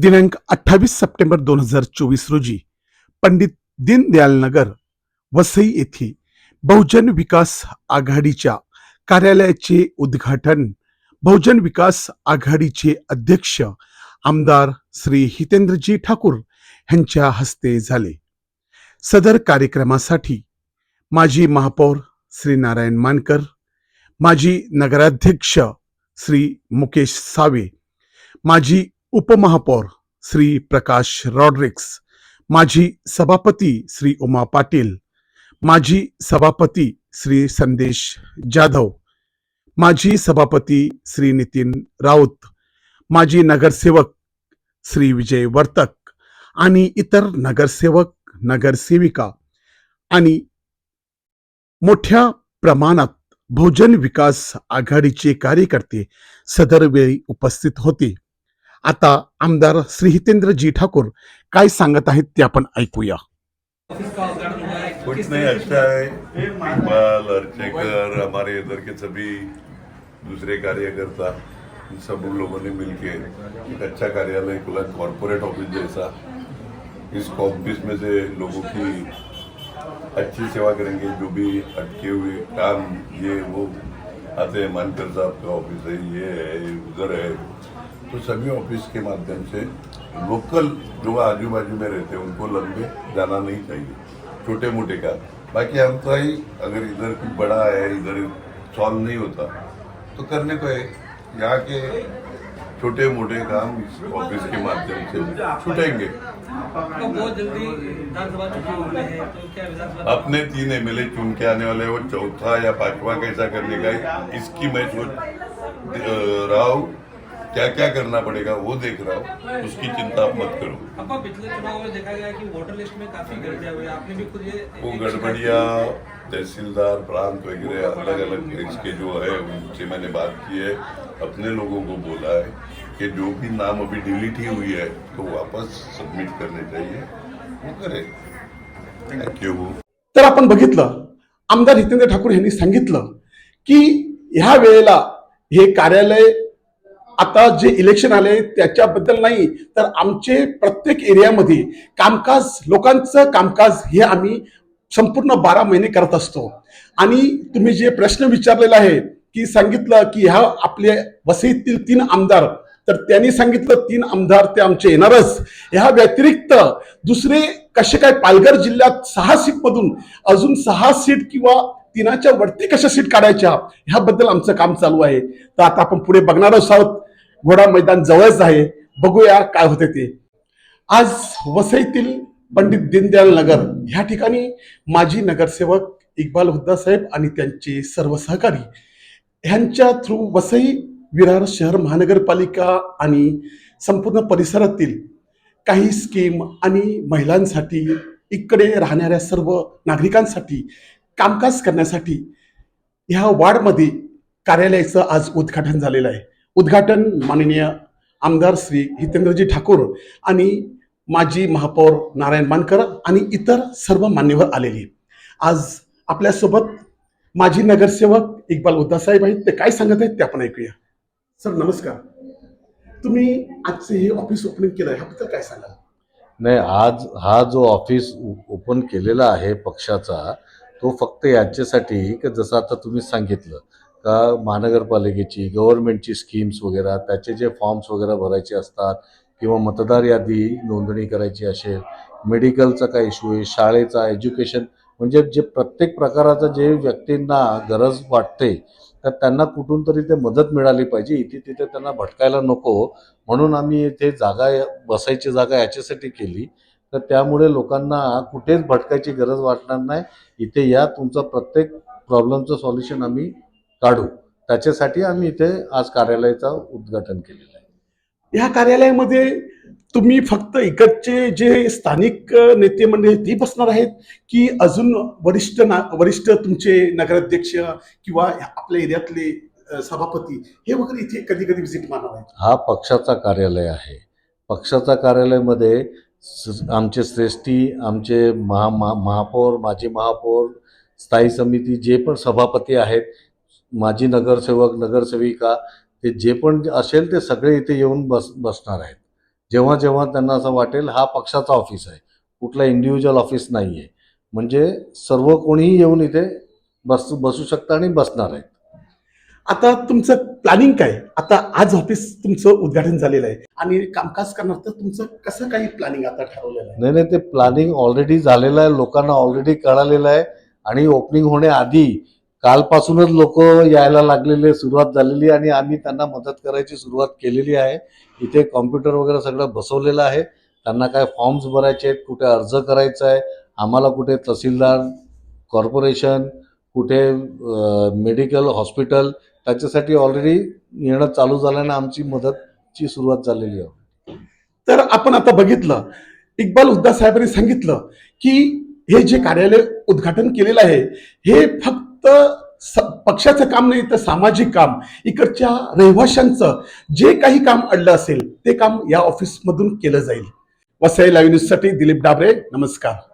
दिनांक अठ्ठावीस सप्टेंबर दोन हजार चोवीस रोजी पंडित दीनदयाल नगर वसई येथे बहुजन विकास आघाडीच्या कार्यालयाचे उद्घाटन बहुजन विकास आघाडीचे अध्यक्ष आमदार श्री हितेंद्रजी ठाकूर यांच्या हस्ते झाले. सदर कार्यक्रमासाठी माजी महापौर श्री नारायण मानकर माजी नगराध्यक्ष श्री मुकेश सावे माजी उपमहापौर श्री प्रकाश रॉड्रिक्स माजी सभापती श्री उमा पाटील माजी सभापती श्री संदेश जाधव माजी सभापती श्री नितीन राऊत माजी नगरसेवक श्री विजय वर्तक आणि इतर नगरसेवक नगरसेविका आणि मोठ्या प्रमाणात बहुजन विकास आघाडीचे कार्यकर्ते सदरवेळी उपस्थित होते. आता आमदार श्री हितेंद्रजी ठाकूर काय सांगत आहेत ते आपण ऐकूया. कुछ नहीं अच्छा है इकबाल अर्चेकर हमारे इधर के सभी दूसरे कार्यकर्ता इन सब लोगों ने मिलके एक अच्छा कार्यालय खुला कॉरपोरेट ऑफिस जैसा। इस ऑफिस में से लोगों की अच्छी सेवा करेंगे जो भी अटके हुए काम ये वो आते हैं मानकर साहब का ऑफिस है ये है उधर है। तो सभी ऑफ़िस के माध्यम से लोकल जो आजू बाजू में रहते हैं, उनको लंबे जाना नहीं चाहिए छोटे मोटे का। बाकी हम तो ही, अगर इधर कुछ बड़ा है, इधर सॉल्व नहीं होता तो करने को है। यहाँ के छोटे मोटे काम इस ऑफ़िस के माध्यम से छूटेंगे। तो अपने तीन एमएलए चुन के आने वाले वो चौथा या पांचवा कैसा करने का इसकी मैं सोच रहा हूँ। क्या क्या करना पड़ेगा वो देख रहा हूँ उसकी चिंता आप मत करो। पिछले चुनाव में देखा गया कि वोटर लिस्ट में काफी गड़बड़ियां हुई आपने भी खुद ये वो गड़बड़िया तहसीलदार प्रांत वगैरह अलग अलग इसके जो है उनसे मैंने बात की है अपने लोगों को बोला है कि जो भी नाम अभी डिलीट ही हुई है तो वापस सबमिट करने चाहिए। वो करे। थैंक यू तर आपण बघितलं आमदार हितेंद्र ठाकूर यांनी सांगितलं की ह्या वेळेला हे कार्यालय आता जे इलेक्शन आले त्याच्याबद्दल नाही तर आमचे प्रत्येक एरियामध्ये कामकाज लोकांचं कामकाज हे आम्ही संपूर्ण बारा महिने करत असतो. आणि तुम्ही जे प्रश्न विचारलेला आहे की सांगितलं की ह्या आपले वसईतील तीन आमदार तर त्यांनी सांगितलं तीन आमदार ते आमचे येणारच. ह्या व्यतिरिक्त दुसरे कसे काय पालघर जिल्ह्यात सहा सीटमधून अजून सहा सीट किंवा तिनाच्या वरती कशा सीट काढायच्या ह्याबद्दल आमचं काम चालू आहे. तर आता आपण पुढे बघणारच आहोत. घोडा मैदान जवळच आहे. बघूया काय होते ते. आज वसईतील पंडित दीनदयाल नगर ह्या ठिकाणी माजी नगरसेवक इक्बाल हुद्दा साहेब आणि त्यांचे सर्व सहकारी ह्यांच्या थ्रू वसई विरार शहर महानगरपालिका आणि संपूर्ण परिसरातील काही स्कीम आणि महिलांसाठी इकडे राहणाऱ्या सर्व नागरिकांसाठी कामकाज करण्यासाठी ह्या वार्डमध्ये कार्यालयाचं आज उद्घाटन झालेलं आहे. उद्घाटन माननीय आमदार श्री हितेंद्रजी ठाकूर आणि माजी महापौर नारायण मानकर आणि इतर सर्व मान्यवर आलेले. आज आपल्यासोबत माजी नगरसेवक इक्बाल उद्दासाहेब आहेत. ते काय सांगत आहेत ते आपण ऐकूया. सर नमस्कार. तुम्ही आजचे हे ऑफिस ओपनिंग केलं ह्याबद्दल काय सांगाल? नाही आज हा जो ऑफिस ओपन केलेला आहे पक्षाचा तो फक्त याच्यासाठी की जसं आता तुम्ही सांगितलं का महानगरपालिकेची गव्हर्नमेंटची स्कीम्स वगैरे त्याचे जे फॉर्म्स वगैरे भरायचे असतात किंवा मतदार यादी नोंदणी करायची असेल मेडिकलचा काय इश्यू आहे शाळेचा एज्युकेशन म्हणजे जे प्रत्येक प्रकाराचं जे व्यक्तींना गरज वाटते तर त्यांना कुठून तरी ते मदत मिळाली पाहिजे. इथे तिथे त्यांना भटकायला नको. म्हणून आम्ही इथे जागा बसायची जागा याच्यासाठी केली. तर त्यामुळे लोकांना कुठेच भटकायची गरज वाटणार नाही. इथे या तुमचा प्रत्येक प्रॉब्लेमचं सॉल्युशन आम्ही काढू. त्याच्यासाठी आम्ही इथे आज कार्यालयाचं उद्घाटन केलेलं आहे. ह्या कार्यालयामध्ये तुम्ही फक्त इकडचे जे स्थानिक नेते मंडळी ती बसणार आहेत की अजून वरिष्ठ ना वरिष्ठ तुमचे नगराध्यक्ष किंवा आपल्या एरियातले सभापती हे वगैरे इथे कधी कधी व्हिजिट मारणार आहेत? हा पक्षाचा कार्यालय आहे. पक्षाचा कार्यालयामध्ये आमचे श्रेष्ठी आमचे महा महापौर माजी महापौर स्थायी समिती जे पण सभापती आहेत माजी नगरसेवक नगरसेविका ते जे पण असेल ते सगळे इथे येऊन बस बसणार आहेत. जेव्हा जेव्हा त्यांना असं वाटेल हा पक्षाचा ऑफिस आहे. कुठला इंडिव्हिज्युअल ऑफिस नाही आहे म्हणजे सर्व कोणीही येऊन इथे बसू बसू शकतं आणि बसणार आहे आता तुमचं प्लॅनिंग काय? आता आज ऑफिस तुमचं उद्घाटन झालेलं आहे. आणि कामकाज करणार तर तुमचं कसं काही प्लॅनिंग आता ठरवलेलं आहे? नाही नाही ते प्लॅनिंग ऑलरेडी झालेलं आहे. लोकांना ऑलरेडी कळालेलं आहे. आणि ओपनिंग होण्याआधी कालपासूनच लोक यायला लागलेले सुरुवात झालेली आहे आणि आम्ही त्यांना मदत करायची सुरुवात केलेली आहे. इथे कॉम्प्युटर वगैरे सगळं बसवलेलं आहे. त्यांना काय फॉर्म्स भरायचे आहेत कुठे अर्ज करायचा आहे आम्हाला कुठे तहसीलदार कॉर्पोरेशन कुठे मेडिकल हॉस्पिटल त्याच्यासाठी ऑलरेडी येणं चालू झाल्यानं आमची मदतची सुरुवात झालेली आहे. तर आपण आता बघितलं इक्बाल उद्दा साहेबांनी सांगितलं की हे जे कार्यालय उद्घाटन केलेलं आहे हे फक्त स- पक्षाचं काम नाही तर सामाजिक काम. इकडच्या रहिवाशांचं जे काही काम अडलं असेल ते काम या ऑफिसमधून केलं जाईल. वसई लाईव्ह न्यूजसाठी दिलीप डाबरे नमस्कार.